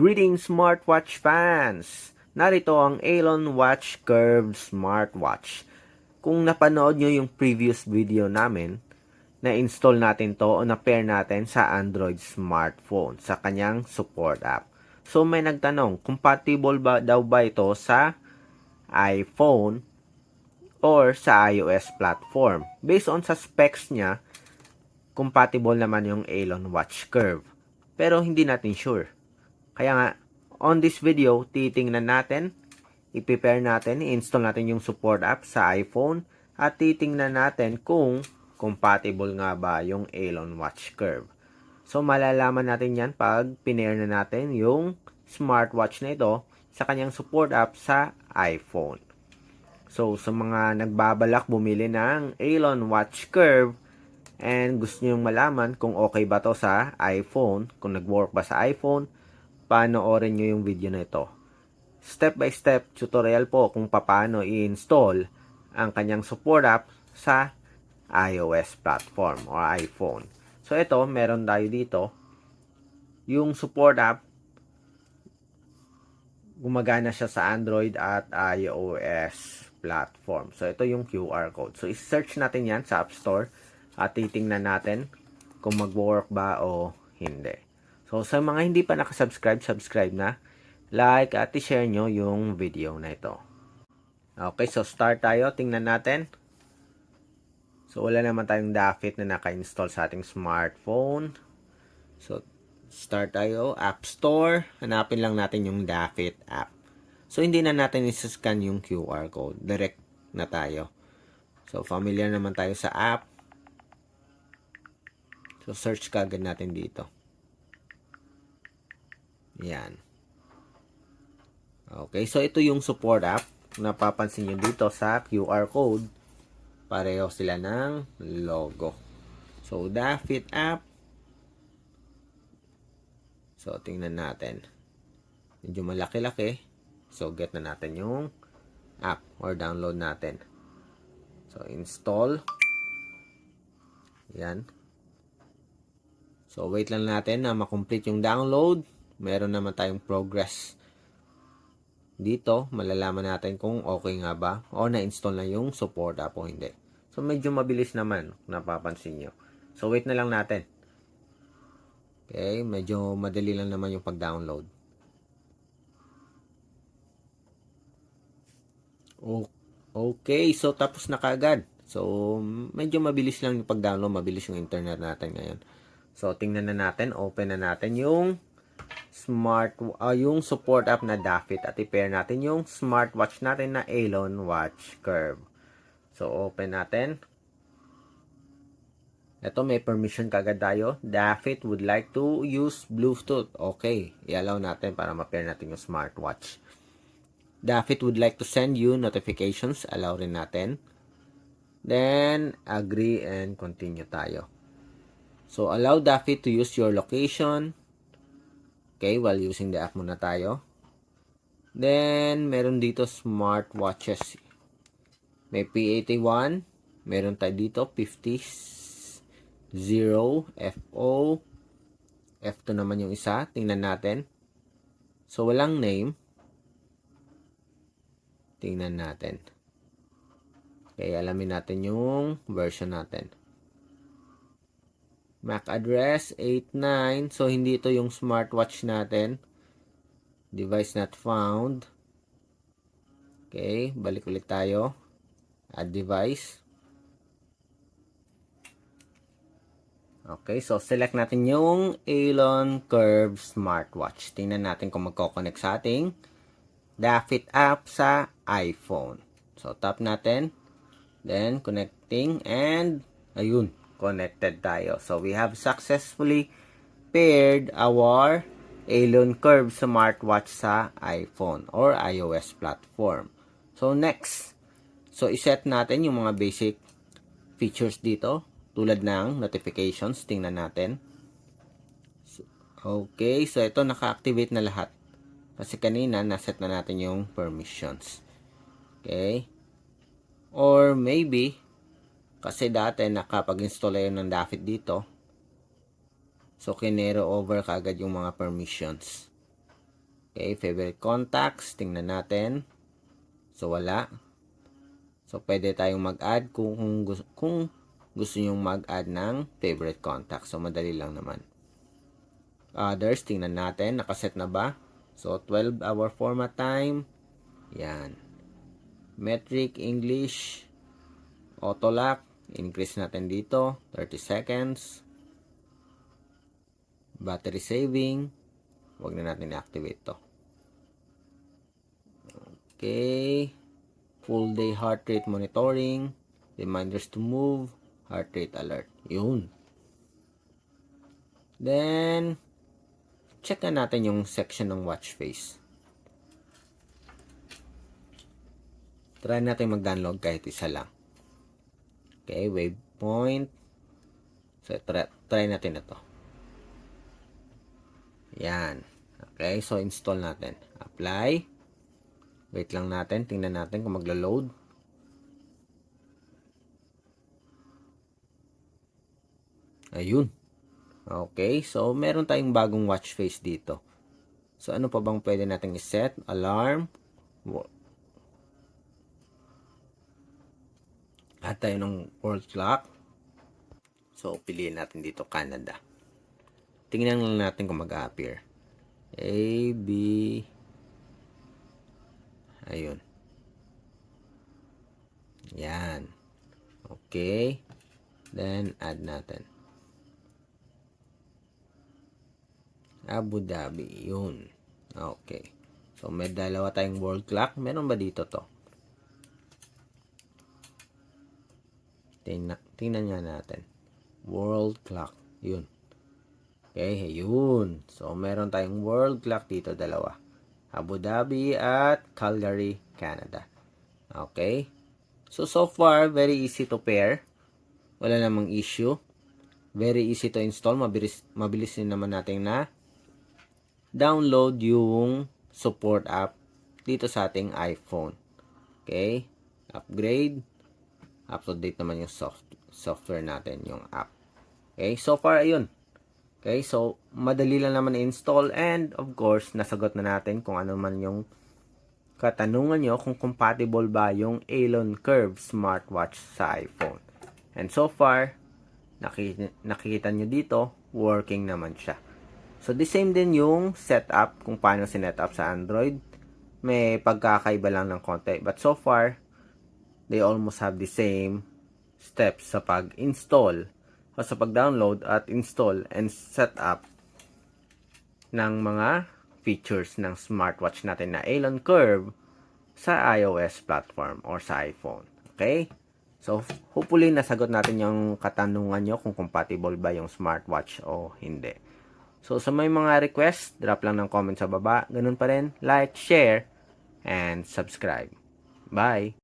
Greetings smartwatch fans! Narito ang Alon Watch Curve Smartwatch. Kung napanood nyo yung previous video namin, na-install natin to o na-pair natin sa Android smartphone sa kanyang support app. So may nagtanong, compatible ba daw ba ito sa iPhone or sa iOS platform? Based on sa specs niya, compatible naman yung Alon Watch Curve. Pero hindi natin sure. Kaya nga, on this video, titingnan natin, i-prepare natin, i-install natin yung support app sa iPhone, at titingnan natin kung compatible nga ba yung Alon Watch Curve. So, malalaman natin yan pag pinair na natin yung smartwatch na ito sa kanyang support app sa iPhone. So, sa mga nagbabalak bumili ng Alon Watch Curve, and gusto nyo malaman kung okay ba to sa iPhone, kung nag-work ba sa iPhone, panoorin nyo yung video na ito. Step by step tutorial po kung paano i-install ang kanyang support app sa iOS platform or iPhone. So ito, meron tayo dito. Yung support app, gumagana siya sa Android at iOS platform. So ito yung QR code. So i-search natin yan sa App Store at titingnan natin kung mag-work ba o hindi. So, sa mga hindi pa nakasubscribe, subscribe na. Like at i-share nyo yung video na ito. Okay, so start tayo. Tingnan natin. So, wala naman tayong Dafit na naka-install sa ating smartphone. So, start tayo. App Store. Hanapin lang natin yung Dafit app. So, hindi na natin isa-scan yung QR code. Direct na tayo. So, familiar naman tayo sa app. So, search kagad natin dito. Yan. Okay, so ito yung support app. Napapansin nyo dito sa QR code. Pareho sila ng logo. So, Dafit app. So, tingnan natin. Medyo malaki-laki. So, get na natin yung app or download natin. So, install. Yan. So, wait lang natin na makomplete yung download meron naman tayong progress. Dito, malalaman natin kung okay nga ba o na-install na yung support app o hindi. So, medyo mabilis naman, napapansin nyo. So, wait na lang natin. Okay, medyo madali lang naman yung pag-download. Okay, so tapos na kagad. So, medyo mabilis lang yung pag-download, mabilis yung internet natin ngayon. So, tingnan na natin, open na natin yung smart uh, yung support app na Dafit at i-pair natin yung smartwatch natin na Alon Watch Curve. So open natin. Ito may permission kagad tayo. Dafit would like to use Bluetooth. Okay, i-allow natin para ma-pair natin yung smartwatch. Dafit would like to send you notifications. Allow rin natin. Then, agree and continue tayo. So, allow Dafit to use your location, Okay, while using the app muna tayo. Then, meron dito smartwatches. May P81. Meron tayo dito 50. 0. FO. F2 naman yung isa. Tingnan natin. So, walang name. Tingnan natin. Okay, alamin natin yung version natin. MAC address 89. So, hindi ito yung smartwatch natin. Device not found. Okay, balik ulit tayo. Add device. Okay, so select natin yung Alon Curve Smartwatch. Tingnan natin kung magkoconnect sa ating Dafit app sa iPhone. So, tap natin. Then, connecting. And, ayun connected tayo. So, we have successfully paired our Alon Curve smartwatch sa iPhone or iOS platform. So, next. So, iset natin yung mga basic features dito tulad ng notifications. Tingnan natin. Okay, so ito naka-activate na lahat. Kasi kanina, naset na natin yung permissions. Okay. Or maybe, kasi dati nakapag-install yun ng Dafit dito. So, kinero over kagad yung mga permissions. Okay, favorite contacts. Tingnan natin. So, wala. So, pwede tayong mag-add kung, kung, kung gusto nyong mag-add ng favorite contact. So, madali lang naman. Others, tingnan natin. Nakaset na ba? So, 12 hour format time. Yan. Metric, English, auto-lock. Increase natin dito. 30 seconds. Battery saving. Huwag na natin i-activate to. Okay. Full day heart rate monitoring. Reminders to move. Heart rate alert. Yun. Then, check na natin yung section ng watch face. Try natin mag-download kahit isa lang. Okay, waypoint. So, try, try natin na to. Yan. Okay, so install natin. Apply. Wait lang natin. Tingnan natin kung maglo-load. Ayun. Okay, so meron tayong bagong watch face dito. So ano pa bang pwede nating i-set? Alarm. Add tayo ng world clock. So piliin natin dito Canada. Tingnan lang natin kung mag-appear. A, B, ayun. Yan. Okay. Then, add natin. Abu Dhabi. Yun. Okay. So, may dalawa tayong world clock. Meron ba dito to? Tingnan, tingnan nga natin. World clock. Yun. Okay, yun. So, meron tayong world clock dito, dalawa. Abu Dhabi at Calgary, Canada. Okay. So, so far, very easy to pair. Wala namang issue. Very easy to install. Mabilis, mabilis din naman natin na download yung support app dito sa ating iPhone. Okay? Upgrade. Up to date naman yung soft, software natin, yung app. Okay? So far, ayun. Okay? So, madali lang naman i-install and of course, nasagot na natin kung ano man yung katanungan nyo kung compatible ba yung Elon Curve smartwatch sa iPhone. And so far, nakikita, nakikita nyo dito, working naman siya. So, the same din yung setup, kung paano sinetup sa Android. May pagkakaiba lang ng konti. But so far, they almost have the same steps sa pag-install o sa pag-download at install and setup ng mga features ng smartwatch natin na Elon Curve sa iOS platform or sa iPhone. Okay? So, hopefully nasagot natin yung katanungan nyo kung compatible ba yung smartwatch o hindi. So, sa may mga request, drop lang ng comment sa baba. Ganun pa rin, like, share, and subscribe. Bye!